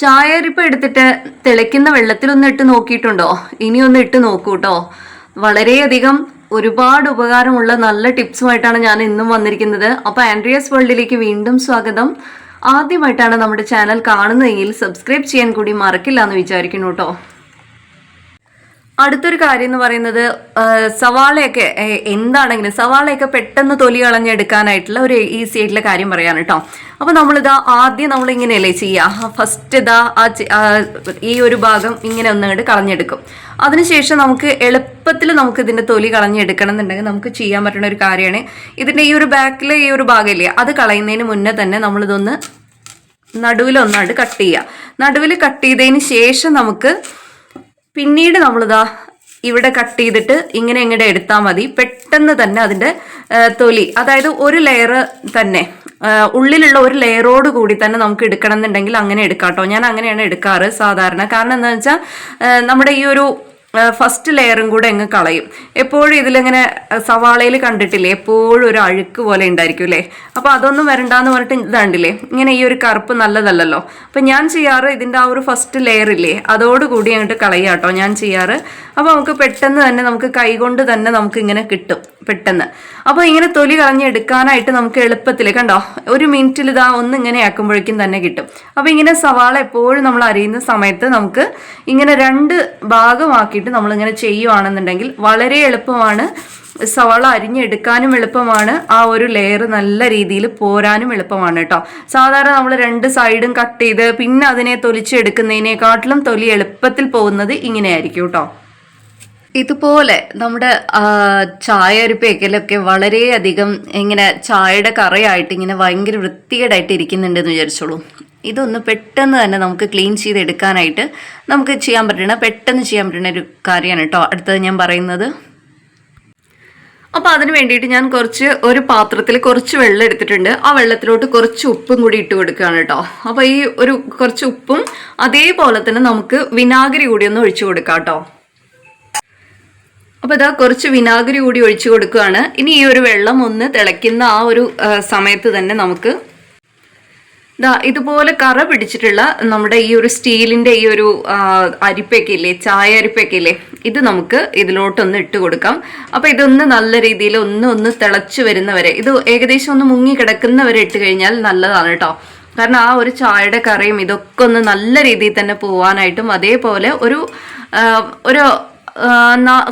ചായരിപ്പ് എടുത്തിട്ട് തിളയ്ക്കുന്ന വെള്ളത്തിലൊന്ന് ഇട്ട് നോക്കിയിട്ടുണ്ടോ? ഇനി ഒന്ന് ഇട്ട് നോക്കൂ കേട്ടോ വളരെയധികം ഒരുപാട് ഉപകാരമുള്ള നല്ല ടിപ്സുമായിട്ടാണ് ഞാൻ ഇന്നും വന്നിരിക്കുന്നത്. അപ്പോൾ ആൻഡ്രിയസ് വേൾഡിലേക്ക് വീണ്ടും സ്വാഗതം. ആദ്യമായിട്ടാണ് നമ്മുടെ ചാനൽ കാണുന്നതെങ്കിൽ സബ്സ്ക്രൈബ് ചെയ്യാൻ കൂടി മറക്കില്ല എന്ന് വിചാരിക്കുന്നു കേട്ടോ. അടുത്തൊരു കാര്യം എന്ന് പറയുന്നത് സവാളയൊക്കെ എന്താണെങ്കിലും സവാളയൊക്കെ പെട്ടെന്ന് തൊലി കളഞ്ഞെടുക്കാനായിട്ടുള്ള ഒരു ഈസി ആയിട്ടുള്ള കാര്യം പറയാണ് കേട്ടോ അപ്പോൾ നമ്മളിതാ ആദ്യം നമ്മൾ ഇങ്ങനെയല്ലേ ചെയ്യുക ഫസ്റ്റ് ഇതാ ആ, ഈ ഒരു ഭാഗം ഇങ്ങനെ ഒന്നുകൊണ്ട് കളഞ്ഞെടുക്കും. അതിനുശേഷം നമുക്ക് എളുപ്പത്തിൽ നമുക്ക് ഇതിന്റെ തൊലി കളഞ്ഞെടുക്കണം എന്നുണ്ടെങ്കിൽ നമുക്ക് ചെയ്യാൻ പറ്റുന്ന ഒരു കാര്യമാണ്. ഇതിന്റെ ഈ ഒരു ബാക്കിലെ ഈ ഒരു ഭാഗമില്ലേ അത് കളയുന്നതിന് മുന്നേ തന്നെ നമ്മളിതൊന്ന് നടുവിലൊന്നായിട്ട് കട്ട് ചെയ്യുക നടുവിൽ കട്ട് ചെയ്തതിന് ശേഷം നമുക്ക് പിന്നീട് നമ്മളിതാ ഇവിടെ കട്ട് ചെയ്തിട്ട് ഇങ്ങനെ ഇങ്ങോട്ട് എടുത്താൽ മതി. പെട്ടെന്ന് തന്നെ അതിന്റെ തൊലി അതായത് ഒരു ലെയർ തന്നെ ഉള്ളിലുള്ള ഒരു ലെയറോട് കൂടി തന്നെ നമുക്ക് എടുക്കണം എന്നുണ്ടെങ്കിൽ അങ്ങനെ എടുക്കാം കേട്ടോ ഞാൻ അങ്ങനെയാണ് എടുക്കാറ് സാധാരണ. കാരണം എന്താണെന്ന് വെച്ചാൽ നമ്മുടെ ഈ ഒരു ഫസ്റ്റ് ലെയറും കൂടെ അങ്ങ് കളയും. എപ്പോഴും ഇതിലിങ്ങനെ സവാളയിൽ കണ്ടിട്ടില്ലേ? എപ്പോഴും ഒരു അഴുക്ക് പോലെ ഉണ്ടായിരിക്കും അല്ലേ? അപ്പോൾ അതൊന്നും വരണ്ടാന്ന് പറഞ്ഞിട്ട് ഇതാണ്ടില്ലേ? ഇങ്ങനെ ഈ ഒരു കറുപ്പ് നല്ലതല്ലല്ലോ. അപ്പം ഞാൻ ചെയ്യാറ് ഇതിന്റെ ആ ഒരു ഫസ്റ്റ് ലെയർ ഇല്ലേ? അതോടുകൂടി അങ്ങോട്ട് കളയാട്ടോ ഞാൻ ചെയ്യാറ്. അപ്പോൾ നമുക്ക് പെട്ടെന്ന് തന്നെ നമുക്ക് കൈകൊണ്ട് തന്നെ നമുക്ക് ഇങ്ങനെ കിട്ടും. പെട്ടെന്ന്. അപ്പോൾ ഇങ്ങനെ തൊലി കളഞ്ഞെടുക്കാനായിട്ട് നമുക്ക് എളുപ്പത്തിൽ കണ്ടോ ഒരു മിനിറ്റിൽ ഇതാ ഒന്ന് ഇങ്ങനെ ആക്കുമ്പോഴേക്കും തന്നെ കിട്ടും. അപ്പോൾ ഇങ്ങനെ സവാള എപ്പോഴും നമ്മൾ അരിയുന്ന സമയത്ത് നമുക്ക് ഇങ്ങനെ രണ്ട് ഭാഗമാക്കിയിട്ട് നമ്മളിങ്ങനെ ചെയ്യുവാണെന്നുണ്ടെങ്കിൽ വളരെ എളുപ്പമാണ്. സവാള അരിഞ്ഞെടുക്കാനും എളുപ്പമാണ്. ആ ഒരു ലെയർ നല്ല രീതിയിൽ പോരാനും എളുപ്പമാണ് കേട്ടോ. സാധാരണ നമ്മൾ രണ്ട് സൈഡും കട്ട് ചെയ്ത് പിന്നെ അതിനെ തൊലിച്ചെടുക്കുന്നതിനെക്കാട്ടിലും തൊലി എളുപ്പത്തിൽ പോകുന്നത് ഇങ്ങനെയായിരിക്കും കേട്ടോ. ഇതുപോലെ നമ്മുടെ ചായ ചായ പേക്കലൊക്കെ വളരെയധികം ഇങ്ങനെ ചായയുടെ കറയായിട്ട് ഇങ്ങനെ ഭയങ്കര വൃത്തികേടായിട്ട് ഇരിക്കുന്നുണ്ടെന്ന് വിചാരിച്ചോളൂ. ഇതൊന്ന് പെട്ടെന്ന് തന്നെ നമുക്ക് ക്ലീൻ ചെയ്ത് എടുക്കാനായിട്ട് നമുക്ക് ചെയ്യാൻ പറ്റണ പെട്ടെന്ന് ചെയ്യാൻ പറ്റുന്ന ഒരു കാര്യമാണ് കേട്ടോ അടുത്തത് ഞാൻ പറയുന്നത്. അപ്പോൾ അതിന് വേണ്ടിയിട്ട് ഞാൻ കുറച്ച് ഒരു പാത്രത്തിൽ കുറച്ച് വെള്ളം എടുത്തിട്ടുണ്ട്. ആ വെള്ളത്തിലോട്ട് കുറച്ച് ഉപ്പും കൂടി ഇട്ട് കൊടുക്കുകയാണ് കേട്ടോ. അപ്പോൾ ഈ ഒരു കുറച്ച് ഉപ്പും അതേപോലെ തന്നെ നമുക്ക് വിനാഗിരി കൂടി ഒന്ന് ഒഴിച്ചു കൊടുക്കാം കേട്ടോ. അപ്പോൾ ഇതാ കുറച്ച് വിനാഗിരി കൂടി ഒഴിച്ചു കൊടുക്കുകയാണ്. ഇനി ഈ ഒരു വെള്ളം ഒന്ന് തിളയ്ക്കുന്ന ആ ഒരു സമയത്ത് തന്നെ നമുക്ക് ഇതാ ഇതുപോലെ കറ പിടിച്ചിട്ടുള്ള നമ്മുടെ ഈ ഒരു സ്റ്റീലിന്റെ ഈ ഒരു അരിപ്പയൊക്കെ ഇല്ലേ ചായ അരിപ്പയൊക്കെ ഇല്ലേ ഇത് നമുക്ക് ഇതിലോട്ടൊന്ന് ഇട്ട് കൊടുക്കാം. അപ്പൊ ഇതൊന്ന് നല്ല രീതിയിൽ ഒന്ന് ഒന്ന് തിളച്ചു വരുന്നവരെ ഇത് ഏകദേശം ഒന്ന് മുങ്ങി കിടക്കുന്നവരെ ഇട്ട് കഴിഞ്ഞാൽ നല്ലതാണ് കേട്ടോ. കാരണം ആ ഒരു ചായയുടെ കറയും ഇതൊക്കെ ഒന്ന് നല്ല രീതിയിൽ തന്നെ പോവാനായിട്ടും അതേപോലെ ഒരു ഒരു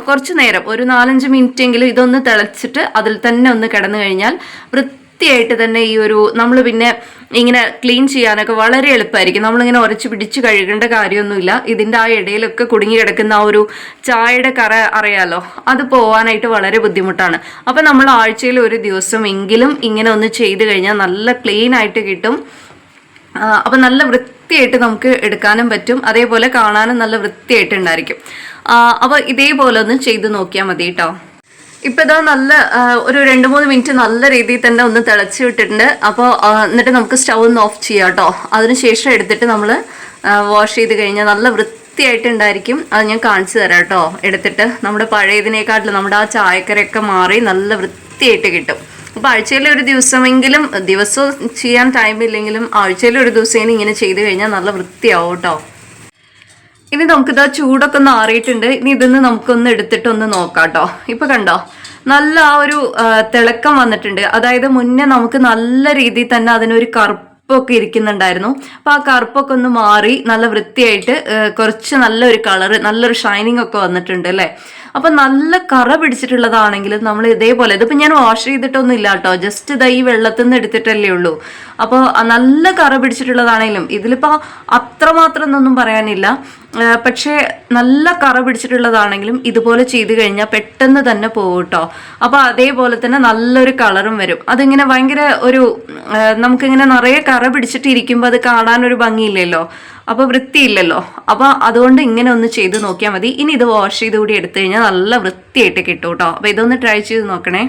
കുറച്ച് നേരം ഒരു നാലഞ്ച് മിനിറ്റ് എങ്കിലും ഇതൊന്ന് തിളച്ചിട്ട് അതിൽ തന്നെ ഒന്ന് കിടന്നു കഴിഞ്ഞാൽ വൃത്തിയായിട്ട് തന്നെ ഈ ഒരു നമ്മൾ പിന്നെ ഇങ്ങനെ ക്ലീൻ ചെയ്യാനൊക്കെ വളരെ എളുപ്പമായിരിക്കും. നമ്മളിങ്ങനെ ഉരച്ച് പിടിച്ച് കഴുകേണ്ട കാര്യമൊന്നുമില്ല. ഇതിന്റെ ആ ഇടയിലൊക്കെ കുടുങ്ങി കിടക്കുന്ന ആ ഒരു ചായയുടെ കറ അറിയാലോ അത് പോവാനായിട്ട് വളരെ ബുദ്ധിമുട്ടാണ്. അപ്പം നമ്മൾ ആഴ്ചയിൽ ഒരു ദിവസം എങ്കിലും ഇങ്ങനെ ഒന്ന് ചെയ്ത് കഴിഞ്ഞാൽ നല്ല ക്ലീൻ ആയിട്ട് കിട്ടും. അപ്പൊ നല്ല വൃത്തിയായിട്ട് നമുക്ക് എടുക്കാനും പറ്റും. അതേപോലെ കാണാനും നല്ല വൃത്തിയായിട്ട് ഉണ്ടായിരിക്കും. ആ, അപ്പൊ ഇതേപോലെ ഒന്ന് ചെയ്ത് നോക്കിയാൽ മതി കേട്ടോ ഇപ്പൊ ഇതാ നല്ല ഒരു രണ്ട് മൂന്ന് മിനിറ്റ് നല്ല രീതിയിൽ തന്നെ ഒന്ന് തിളച്ച് വിട്ടിട്ടുണ്ട്. അപ്പോൾ എന്നിട്ട് നമുക്ക് സ്റ്റൗ ഒന്ന് ഓഫ് ചെയ്യാം കേട്ടോ അതിനുശേഷം എടുത്തിട്ട് നമ്മൾ വാഷ് ചെയ്ത് കഴിഞ്ഞാൽ നല്ല വൃത്തിയായിട്ടുണ്ടായിരിക്കും അത് ഞാൻ കാണിച്ചു തരാം കേട്ടോ എടുത്തിട്ട് നമ്മുടെ പഴയതിനേക്കാട്ടിലും നമ്മുടെ ആ ചായക്കരയൊക്കെ മാറി നല്ല വൃത്തിയായിട്ട് കിട്ടും. അപ്പോൾ ആഴ്ചയിൽ ഒരു ദിവസമെങ്കിലും ദിവസവും ചെയ്യാൻ ടൈമില്ലെങ്കിലും ആഴ്ചയിൽ ഒരു ദിവസം ഇങ്ങനെ ചെയ്ത് കഴിഞ്ഞാൽ നല്ല വൃത്തിയാവും കേട്ടോ ഇനി നമുക്കിതാ ചൂടൊക്കെ ഒന്ന് ആറിയിട്ടുണ്ട് ഇനി ഇതിന്ന് നമുക്കൊന്ന് എടുത്തിട്ട് ഒന്ന് നോക്കാം കേട്ടോ ഇപ്പൊ കണ്ടോ? നല്ല ആ ഒരു തിളക്കം വന്നിട്ടുണ്ട്. അതായത് മുന്നേ നമുക്ക് നല്ല രീതിയിൽ തന്നെ അതിനൊരു കറുപ്പൊക്കെ ഇരിക്കുന്നുണ്ടായിരുന്നു. അപ്പൊ ആ കറുപ്പൊക്കെ ഒന്ന് മാറി നല്ല വൃത്തിയായിട്ട് കുറച്ച് നല്ലൊരു കളറ് നല്ലൊരു ഷൈനിങ് ഒക്കെ വന്നിട്ടുണ്ട് അല്ലേ? അപ്പൊ നല്ല കറ പിടിച്ചിട്ടുള്ളതാണെങ്കിൽ നമ്മൾ ഇതേപോലെ ഇതിപ്പോ ഞാൻ വാഷ് ചെയ്തിട്ടൊന്നും ഇല്ല കേട്ടോ. ജസ്റ്റ് ഇതാ ഈ വെള്ളത്തിൽ നിന്ന് എടുത്തിട്ടല്ലേ ഉള്ളൂ. അപ്പോൾ നല്ല കറ പിടിച്ചിട്ടുള്ളതാണെങ്കിലും ഇതിലിപ്പോൾ അത്രമാത്രം എന്നൊന്നും പറയാനില്ല. പക്ഷേ നല്ല കറ പിടിച്ചിട്ടുള്ളതാണെങ്കിലും ഇതുപോലെ ചെയ്ത് കഴിഞ്ഞാൽ പെട്ടെന്ന് തന്നെ പോകും കേട്ടോ അപ്പോൾ അതേപോലെ തന്നെ നല്ലൊരു കളറും വരും. അതിങ്ങനെ ഭയങ്കര ഒരു നമുക്കിങ്ങനെ നിറയെ കറ പിടിച്ചിട്ടിരിക്കുമ്പോൾ അത് കാണാനൊരു ഭംഗിയില്ലല്ലോ. അപ്പോൾ വൃത്തിയില്ലല്ലോ. അപ്പോൾ അതുകൊണ്ട് ഇങ്ങനെ ഒന്ന് ചെയ്ത് നോക്കിയാൽ മതി. ഇനി ഇത് വാഷ് ചെയ്ത് കൂടി എടുത്തു കഴിഞ്ഞാൽ നല്ല വൃത്തിയായിട്ട് കിട്ടും കേട്ടോ അപ്പോൾ ഇതൊന്ന് ട്രൈ ചെയ്ത് നോക്കണേ.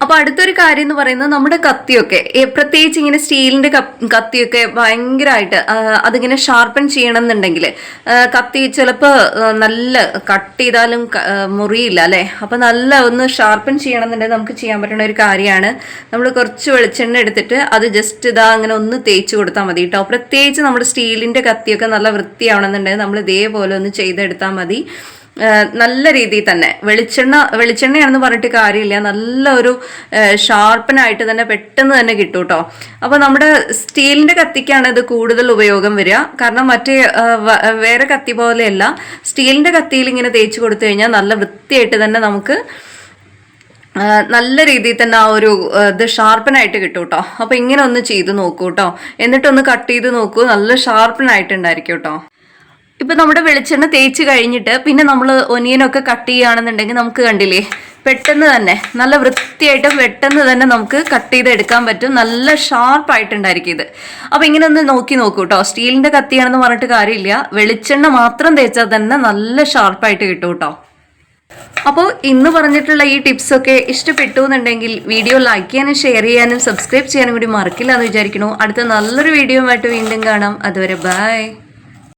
അപ്പൊ അടുത്തൊരു കാര്യം എന്ന് പറയുന്നത് നമ്മുടെ കത്തിയൊക്കെ പ്രത്യേകിച്ച് ഇങ്ങനെ സ്റ്റീലിന്റെ കത്തിയൊക്കെ ഭയങ്കരമായിട്ട് അതിങ്ങനെ ഷാർപ്പൺ ചെയ്യണം എന്നുണ്ടെങ്കിൽ കത്തി ചിലപ്പോൾ നല്ല കട്ട് ചെയ്താലും മുറിയില്ല അല്ലേ? അപ്പൊ നല്ല ഒന്ന് ഷാർപ്പൺ ചെയ്യണം എന്നുണ്ടെങ്കിൽ നമുക്ക് ചെയ്യാൻ പറ്റുന്ന ഒരു കാര്യമാണ്. നമ്മൾ കുറച്ച് വെളിച്ചെണ്ണ എടുത്തിട്ട് അത് ജസ്റ്റ് ഇതാ അങ്ങനെ ഒന്ന് തേച്ച് കൊടുത്താൽ മതി കേട്ടോ. പ്രത്യേകിച്ച് നമ്മുടെ സ്റ്റീലിന്റെ കത്തിയൊക്കെ നല്ല വൃത്തിയാവണമെന്നുണ്ടെങ്കിൽ നമ്മൾ ഇതേപോലെ ഒന്ന് ചെയ്തെടുത്താൽ മതി. നല്ല രീതിയിൽ തന്നെ. വെളിച്ചെണ്ണ വെളിച്ചെണ്ണയാണെന്ന് പറഞ്ഞിട്ട് കാര്യമില്ല. നല്ല ഒരു ഷാർപ്പനായിട്ട് തന്നെ പെട്ടെന്ന് തന്നെ കിട്ടും കേട്ടോ അപ്പോൾ നമ്മുടെ സ്റ്റീലിന്റെ കത്തിക്കാണ് ഇത് കൂടുതൽ ഉപയോഗം വരിക. കാരണം മറ്റേ വേറെ കത്തി പോലെയല്ല. സ്റ്റീലിന്റെ കത്തിയിൽ ഇങ്ങനെ തേച്ച് കൊടുത്തു കഴിഞ്ഞാൽ നല്ല വൃത്തിയായിട്ട് തന്നെ നമുക്ക് നല്ല രീതിയിൽ തന്നെ ആ ഒരു ഇത് ഷാർപ്പനായിട്ട് കിട്ടും കേട്ടോ അപ്പോൾ ഇങ്ങനെ ഒന്ന് ചെയ്ത് നോക്കൂ കേട്ടോ എന്നിട്ടൊന്ന് കട്ട് ചെയ്ത് നോക്കൂ. നല്ല ഷാർപ്പനായിട്ടുണ്ടായിരിക്കും കേട്ടോ ഇപ്പൊ നമ്മുടെ വെളിച്ചെണ്ണ തേച്ച് കഴിഞ്ഞിട്ട് പിന്നെ നമ്മൾ ഒനിയനൊക്കെ കട്ട് ചെയ്യുകയാണെന്നുണ്ടെങ്കിൽ നമുക്ക് കണ്ടില്ലേ പെട്ടെന്ന് തന്നെ നല്ല വൃത്തിയായിട്ട് പെട്ടെന്ന് തന്നെ നമുക്ക് കട്ട് ചെയ്ത് എടുക്കാൻ പറ്റും. നല്ല ഷാർപ്പായിട്ടുണ്ടായിരിക്കും ഇത്. അപ്പൊ ഇങ്ങനെ ഒന്ന് നോക്കി നോക്കൂ കേട്ടോ സ്റ്റീലിന്റെ കത്തിയാണെന്ന് പറഞ്ഞിട്ട് കാര്യമില്ല. വെളിച്ചെണ്ണ മാത്രം തേച്ചാൽ തന്നെ നല്ല ഷാർപ്പായിട്ട് കിട്ടും കേട്ടോ അപ്പോൾ ഇന്ന് പറഞ്ഞിട്ടുള്ള ഈ ടിപ്സൊക്കെ ഇഷ്ടപ്പെട്ടു എന്നുണ്ടെങ്കിൽ വീഡിയോ ലൈക്ക് ചെയ്യാനും ഷെയർ ചെയ്യാനും സബ്സ്ക്രൈബ് ചെയ്യാനും കൂടി മറക്കില്ല എന്ന് വിചാരിക്കണു അടുത്ത നല്ലൊരു വീഡിയോ ആയിട്ട് വീണ്ടും കാണാം. അതുവരെ ബൈ